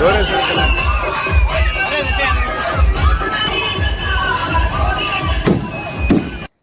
Door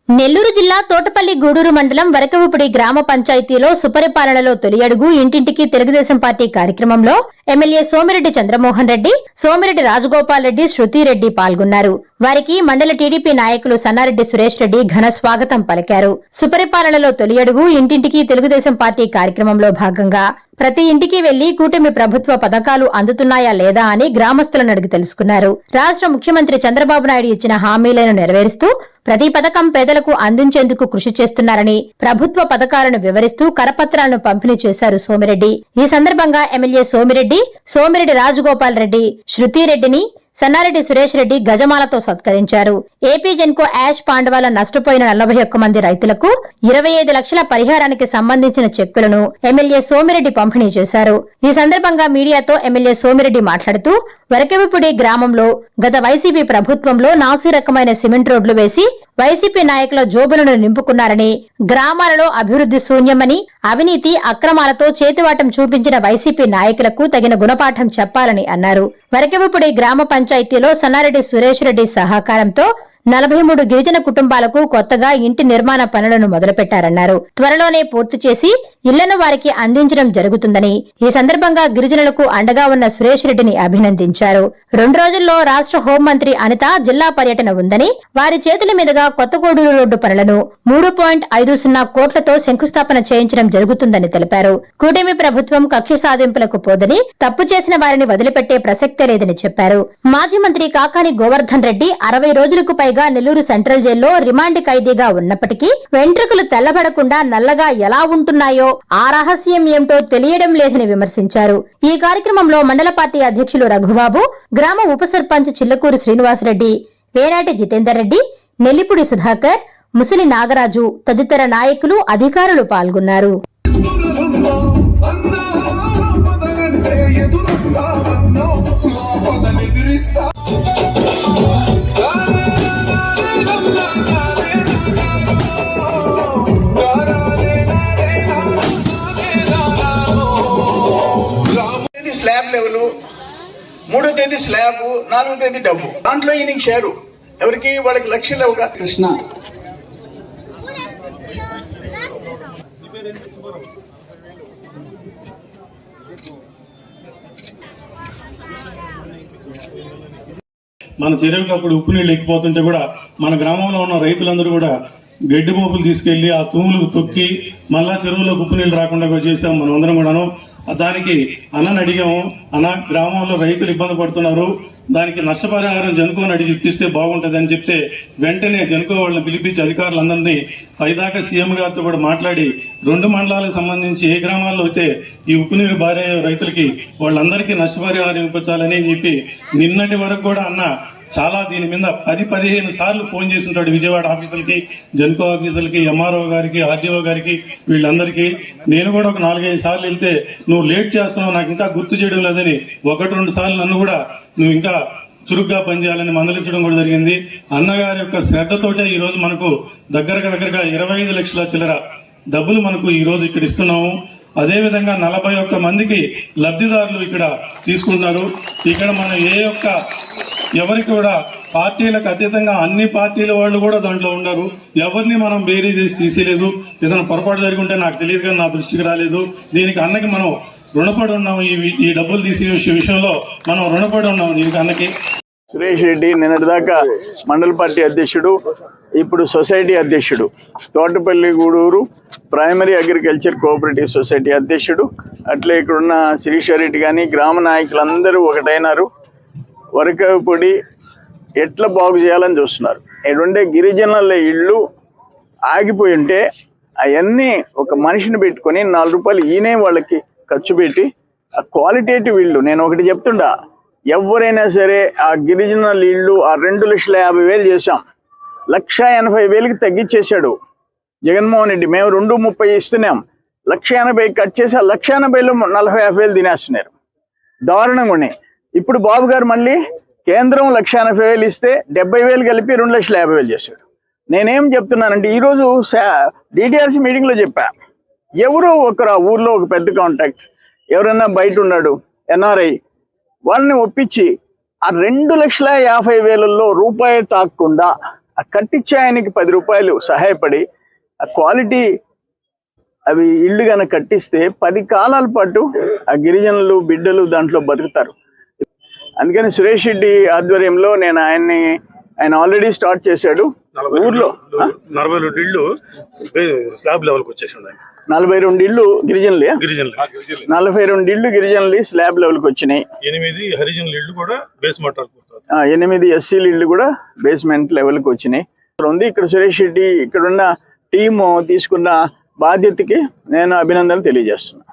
Nellore జిల్లా తోటపల్లి గూడూరు మండలం వరకవుపుడి గ్రామ పంచాయతీలో సుపరిపాలనలో తొలి అడుగు ఇంటింటికి తెలుగుదేశం పార్టీ కార్యక్రమంలో ఎమ్మెల్యే సోమిరెడ్డి చంద్రమోహన్ రెడ్డి సోమిరెడ్డి రాజగోపాల్ రెడ్డి శృతిరెడ్డి పాల్గొన్నారు. వారికి మండల టీడీపీ నాయకులు సన్నారెడ్డి సురేష్ రెడ్డి ఘన స్వాగతం పలికారు. సుపరిపాలనలో తొలి అడుగు ఇంటింటికి తెలుగుదేశం పార్టీ కార్యక్రమంలో భాగంగా ప్రతి ఇంటికి వెళ్ళి కూటమి ప్రభుత్వ పథకాలు అందుతున్నాయా లేదా అని గ్రామస్తులను అడిగి తెలుసుకున్నారు. రాష్ట్ర ముఖ్యమంత్రి చంద్రబాబు నాయుడు ఇచ్చిన హామీలను నెరవేరుస్తూ ప్రతి పథకం పేదలకు అందించేందుకు కృషి చేస్తున్నారని ప్రభుత్వ పథకాలను వివరిస్తూ కరపత్రాలను పంపిణీ చేశారు సోమిరెడ్డి. ఈ సందర్భంగా ఎమ్మెల్యే సోమిరెడ్డి సోమిరెడ్డి రాజగోపాల్ రెడ్డి శృతిరెడ్డిని సన్నారెడ్డి సురేష్ రెడ్డి గజమాలతో సత్కరించారు. ఏపీ జెన్కో యాష్ పాండవాల నష్టపోయిన నలభై ఒక్క మంది రైతులకు ఇరవై ఐదు లక్షల పరిహారానికి సంబంధించిన చెక్కులను ఎమ్మెల్యే సోమిరెడ్డి పంపిణీ చేశారు. ఈ సందర్భంగా మీడియాతో ఎమ్మెల్యే సోమిరెడ్డి మాట్లాడుతూ వరకెవిపుడి గ్రామంలో గత వైసీపీ ప్రభుత్వంలో నాసి రకమైన సిమెంట్ రోడ్లు వేసి వైసీపీ నాయకుల జోబులను నింపుకున్నారని గ్రామాలలో అభివృద్ధి శూన్యమని అవినీతి అక్రమాలతో చేతివాటం చూపించిన వైసీపీ నాయకులకు తగిన గుణపాఠం చెప్పాలని అన్నారు. వరకెవపుడి గ్రామ పంచాయతీలో సన్నారెడ్డి సురేష్ రెడ్డి సహకారంతో నలభై మూడు గిరిజన కుటుంబాలకు కొత్తగా ఇంటి నిర్మాణ పనులను మొదలుపెట్టారన్నారు. త్వరలోనే పూర్తి చేసి ఇళ్ళను వారికి అందించడం జరుగుతుందని ఈ సందర్భంగా గిరిజనులకు అండగా ఉన్న సురేష్ రెడ్డిని అభినందించారు. రెండు రోజుల్లో రాష్ట్ర హోంమంత్రి అనిత జిల్లా పర్యటన ఉందని వారి చేతుల మీదుగా కొత్తగూడూరు రోడ్డు పనులను మూడు పాయింట్ ఐదు సున్నా కోట్లతో శంకుస్థాపన చేయించడం జరుగుతుందని తెలిపారు. కూటమి ప్రభుత్వం కక్ష సాధింపులకు పోదని తప్పు చేసిన వారిని వదిలిపెట్టే ప్రసక్తే లేదని చెప్పారు. మాజీ మంత్రి కాకాని గోవర్ధన్ రెడ్డి అరవై రోజులకు పైగా నెల్లూరు సెంట్రల్ జైల్లో రిమాండ్ ఖైదీగా ఉన్నప్పటికీ వెంట్రుకలు తెల్లబడకుండా నల్లగా ఎలా ఉంటున్నాయో ఆ రహస్యం ఏమిటో తెలియడం లేదని విమర్శించారు ఈ కార్యక్రమంలో మండల పార్టీ అధ్యక్షులు రఘుబాబు గ్రామ ఉప సర్పంచ్ చిల్లకూరు శ్రీనివాసరెడ్డి వేనాటి జితేందర్ రెడ్డి నెల్లిపుడి సుధాకర్ ముసలి నాగరాజు తదితర నాయకులు అధికారులు పాల్గొన్నారు ఎదురిస్తా లెవెల్ మూడో తేదీ స్లాబ్ నాలుగో తేదీ డబ్బు. దాంట్లో ఈయనకి షేరు. ఎవరికి? వాళ్ళకి లక్షలు ఒక కృష్ణ. మన చెరువుకి అప్పుడు ఉప్పు నీళ్ళు ఎక్కిపోతుంటే కూడా మన గ్రామంలో ఉన్న రైతులందరూ కూడా గడ్డి మోపులు తీసుకెళ్ళి ఆ తూములు తొక్కి మళ్ళా చెరువులో ఉప్పు నీళ్ళు రాకుండా కూడా చేసాం మనం అందరం కూడాను దానికి అన్నని అడిగాము. అన్న గ్రామంలో రైతులు ఇబ్బంది పడుతున్నారు. దానికి నష్టపరిహారం జనుకోని అడిగి ఇప్పిస్తే బాగుంటుంది అని చెప్తే వెంటనే జనుకో వాళ్ళని పిలిపించి అధికారులందరినీ పైదాకా సీఎం గారితో కూడా మాట్లాడి రెండు మండలాలకు సంబంధించి ఏ గ్రామాల్లో అయితే ఈ ఉప్పు నీరు భార్య రైతులకి వాళ్ళందరికీ నష్టపరిహారం ఇప్పించాలని చెప్పి నిన్నటి వరకు కూడా అన్న చాలా దీని మీద పది పదిహేను సార్లు ఫోన్ చేసి ఉంటాడు విజయవాడ ఆఫీసులకి జన్కో ఆఫీసులకి ఎంఆర్ఓ గారికి ఆర్డీఓ గారికి వీళ్ళందరికీ. నేను కూడా ఒక నాలుగైదు సార్లు వెళ్తే నువ్వు లేట్ చేస్తున్నావు నాకు ఇంకా గుర్తు చేయడం లేదని ఒకటి రెండు సార్లు నన్ను కూడా నువ్వు ఇంకా చురుగ్గా పనిచేయాలని మందలించడం కూడా జరిగింది. అన్నగారి యొక్క శ్రద్ధతోటే ఈరోజు మనకు దగ్గరగా దగ్గరగా ఇరవై ఐదు లక్షల చిల్లర డబ్బులు మనకు ఈరోజు ఇక్కడ ఇస్తున్నాము. అదేవిధంగా నలభై ఒక్క మందికి లబ్ధిదారులు ఇక్కడ తీసుకుంటున్నారు. ఇక్కడ మనం ఏ యొక్క ఎవరికి కూడా పార్టీలకు అతీతంగా అన్ని పార్టీల వాళ్ళు కూడా దాంట్లో ఉన్నారు ఎవరిని మనం బేరీ చేసి తీసేయలేదు. ఏదైనా పొరపాటు జరిగి ఉంటే నాకు తెలియదు కానీ నా దృష్టికి రాలేదు. దీనికి అన్నకి మనం రుణపడి ఉన్నాం ఈ ఈ డబ్బులు తీసే విషయంలో మనం రుణపడి ఉన్నాం దీనికి అన్నకి. సురేష్ రెడ్డి నిన్నటిదాకా మండల పార్టీ అధ్యక్షుడు ఇప్పుడు సొసైటీ అధ్యక్షుడు. Thotapalli Gudur primary agriculture cooperative society అధ్యక్షుడు. అట్లే ఇక్కడున్న శిరీషారెడ్డి కానీ గ్రామ నాయకులందరూ ఒకటైనారు. వరకపొడి ఎట్లా బాగు చేయాలని చూస్తున్నారు. ఎటువంటి గిరిజనుల ఇళ్ళు ఆగిపోయి ఉంటే అవన్నీ ఒక మనిషిని పెట్టుకొని నాలుగు రూపాయలు ఈయనే వాళ్ళకి ఖర్చు పెట్టి ఆ క్వాలిటేటివ్ ఇళ్ళు నేను ఒకటి చెప్తుండా ఎవరైనా సరే ఆ గిరిజనుల ఇళ్ళు ఆ రెండు లక్షల యాభై వేలు చేశాం. లక్ష ఎనభై వేలకి తగ్గించేశాడు. జగన్మోహన్ రెడ్డి మేము రెండు ముప్పై ఇస్తున్నాం. లక్ష ఎనభై కట్ చేసి ఆ లక్ష ఎనభైలో నలభై యాభై వేలు తినేస్తున్నారు. దారుణంగా ఉన్నాయి. ఇప్పుడు బాబు గారు మళ్ళీ కేంద్రం లక్ష ఎనభై వేలు ఇస్తే డెబ్బై వేలు కలిపి రెండు లక్షల యాభై వేలు చేశాడు. నేనేం చెప్తున్నానంటే ఈరోజు డిటిఆర్సీ మీటింగ్లో చెప్పా. ఎవరో ఒకరు ఆ ఊర్లో ఒక పెద్ద కాంటాక్ట్ ఎవరైనా బయట ఉన్నాడు ఎన్ఆర్ఐ వాళ్ళని ఒప్పించి ఆ రెండు లక్షల యాభై వేలలో రూపాయి తాకుండా ఆ కట్టించే ఆయనకి పది రూపాయలు సహాయపడి ఆ క్వాలిటీ అవి ఇళ్ళు కనుక కట్టిస్తే పది కాలాల పాటు ఆ గిరిజనులు బిడ్డలు దాంట్లో బతుకుతారు. అందుకని సురేష్ రెడ్డి ఆధ్వర్యంలో నేను ఆయన్ని ఆయన ఆల్రెడీ స్టార్ట్ చేశాడు. ఊర్లో? నలభై రెండు ఇళ్ళు స్లాబ్ లెవెల్కి వచ్చేసి నలభై రెండు ఇళ్ళు గిరిజనులే. గిరిజనులు. నలభై రెండు ఇళ్ళు గిరిజనులు స్లాబ్ లెవెల్కి వచ్చినాయి. ఎనిమిది హరిజనుల ఇళ్ళు కూడా బేస్ మట్టాడుకుంటారు ఆ, ఎనిమిది ఎస్సీల ఇళ్ళు కూడా బేస్మెంట్ లెవెల్కి వచ్చినాయి. ఇక్కడ ఉంది ఇక్కడ సురేష్ రెడ్డి ఇక్కడున్న టీము తీసుకున్న బాధ్యతకి నేను అభినందనలు తెలియజేస్తున్నాను